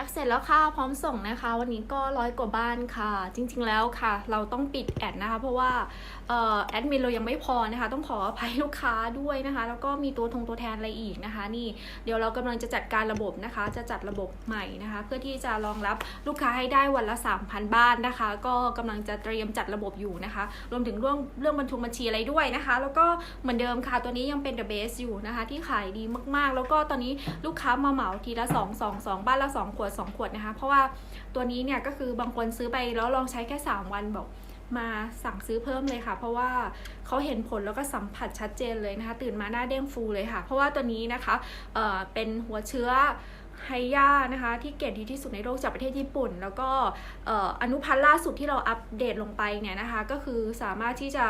พ็คเสร็จแล้วค่ะ พร้อมส่งนะคะ วันนี้ก็ร้อยกว่าบ้านค่ะ จริง ๆ แล้วค่ะ เราต้องปิดแอดนะคะ เพราะว่าออแอดมินเรายังไม่พอนะคะ ต้องขออภัยลูกค้าด้วยนะคะ แล้วก็มีตัวทงตัวแทนอะไรอีกนะคะ นี่เดี๋ยวเรากำลังจะจัดการระบบนะคะ จะจัดระบบใหม่นะคะ เพื่อที่จะรองรับลูกค้าให้ได้วันละ 3,000 บ้านนะคะ ก็กำลังจะเตรียมจัดระบบอยู่นะคะ รวมถึงเรื่องเรื่องบรรทุกบัญชีอะไรด้วยนะคะ แล้วก็เหมือนเดิมค่ะ ตัวนี้ยังเป็น the base อยู่นะคะ ที่ขายดีมากๆ แล้วก็ตอนนี้ลูกค้ามาเหมาทีละ 2 2 2 บ้านละ 2 ขวด2 ขวดนะคะ เพราะว่าตัวนี้เนี่ยก็คือบางคนซื้อไปแล้วลองใช้แค่ 3 วันบอกมาสั่งซื้อเพิ่มเลยค่ะ เพราะว่าเขาเห็นผลแล้วก็สัมผัสชัดเจนเลยนะคะ ตื่นมาหน้าเด้งฟูเลยค่ะ เพราะว่าตัวนี้นะคะเเป็นหัวเชื้อไฮยานะคะที่เกรดดีที่สุดในโลกจากประเทศญี่ปุ่น แล้วก็อออนุพันธ์ล่าสุดที่เราอัปเดตลงไปเนี่ยนะคะ ก็คือสามารถที่จะ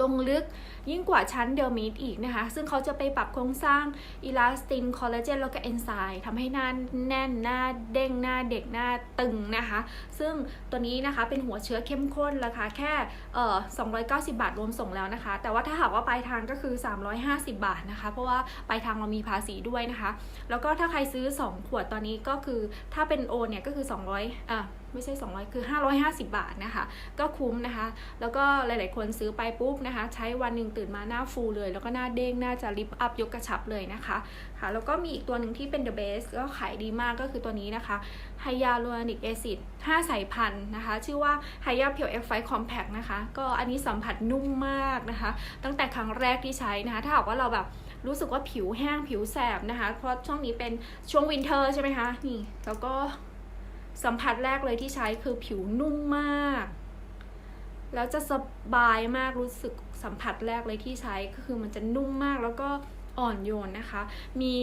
ลงลึกยิ่งกว่าชั้นเดลมิดอีกนะคะ ซึ่งเขาจะไปปรับโครงสร้างอิลาสตินคอลลาเจนแล้วก็เอนไซม์ทำให้หน้าแน่นหน้าเด้งหน้าเด็กหน้าตึงนะคะ ซึ่งตัวนี้นะคะเป็นหัวเชื้อเข้มข้นราคาแค่เอ่อ290 บาทรวมส่งแล้วนะคะ แต่ว่าถ้าหากว่าปลายทางก็คือ 350 บาทนะคะ เพราะว่าปลายทางเรามีภาษีด้วยนะคะ แล้วก็ถ้าใครซื้อ 2 ขวดตอนนี้ก็คือถ้าเป็นโอนเนี่ยก็คือ 200อะ ไม่ใช่ 200 คือ 550 บาทนะคะ ก็คุ้มนะคะ แล้วก็หลาย ๆ คนซื้อไปปุ๊บนะคะ ใช้วันหนึ่งตื่นมาหน้าฟูเลย แล้วก็หน้าเด้งหน้าจะลิฟต์อัพยกกระชับเลยนะคะค่ะแล้วก็มีอีกตัวหนึ่งที่เป็น the best ก็ขายดีมากก็คือตัวนี้นะคะไฮยาลูรอนิกแอซิด5สายพันธุ์นะคะ ชื่อว่าไฮยาเพียวเอ็กไฟคอมแพคนะคะ ก็อันนี้สัมผัสนุ่มมากนะคะ ตั้งแต่ครั้งแรกที่ใช้นะคะ ถ้าหากว่าเราแบบรู้สึกว่าผิวแห้งผิวแสบนะคะ เพราะช่วงนี้เป็นช่วงวินเทอร์ใช่ไหมคะ นี่ แล้วก็ สัมผัสแรกเลยที่ใช้คือผิวนุ่มมาก แล้วจะสบายมากรู้สึกสัมผัสแรกเลยที่ใช้ก็คือมันจะนุ่มมากแล้วก็อ่อนโยนนะคะ มี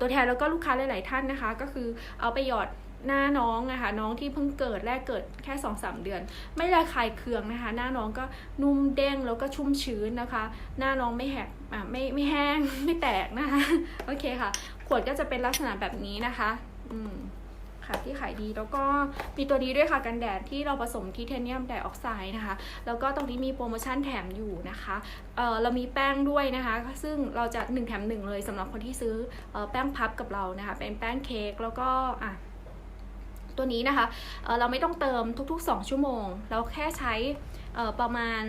ตัวแทนแล้วก็ลูกค้าหลาย ๆ ท่านนะคะ ก็คือเอาไปหยอดหน้าน้องนะคะน้องที่เพิ่งเกิดแรกเกิดแค่2อสเดือน ไม่ระคายเคืองนะคะ หน้าน้องก็นุ่มเด้งแล้วก็ชุ่มชื้นนะคะ หน้าน้องไม่แหกอะไม่ไม่แห้งไม่แตกนะคะ โอเคค่ะ ขวดก็จะเป็นลักษณะแบบนี้นะคะ อืม ค่ะที่ขายดีแล้วก็มีตัวนี้ด้วยค่ะกันแดดที่เราผสมทีเทเนียมไดออกไซด์นะคะ แล้วก็ตรงนี้มีโปรโมชั่นแถมอยู่นะคะเออเรามีแป้งด้วยนะคะ ซึ่งเราจะ 1 แถม 1 เลยสำหรับคนที่ซื้อออแป้งพับกับเรานะคะ เป็นแป้งเค้กแล้วก็อะตัวนี้นะคะเเราไม่ต้องเติมทุกๆ 2 ชั่วโมง เราแค่ใช้ประมาณ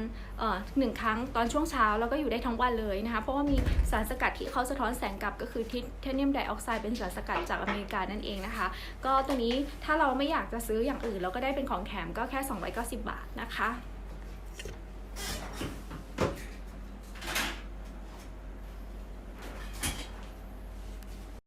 หนึ่งครั้งตอนช่วงเช้าแล้วก็อยู่ได้ทั้งวันเลยนะคะเพราะว่ามีสารสกัดที่เขาสะท้อนแสงกลับก็คือทิเทเนียมไดออกไซด์เป็นสารสกัดจากอเมริกานั่นเองนะคะ ก็ตัวนี้ถ้าเราไม่อยากจะซื้ออย่างอื่น เราก็ได้เป็นของแถมก็แค่290 บาทนะคะ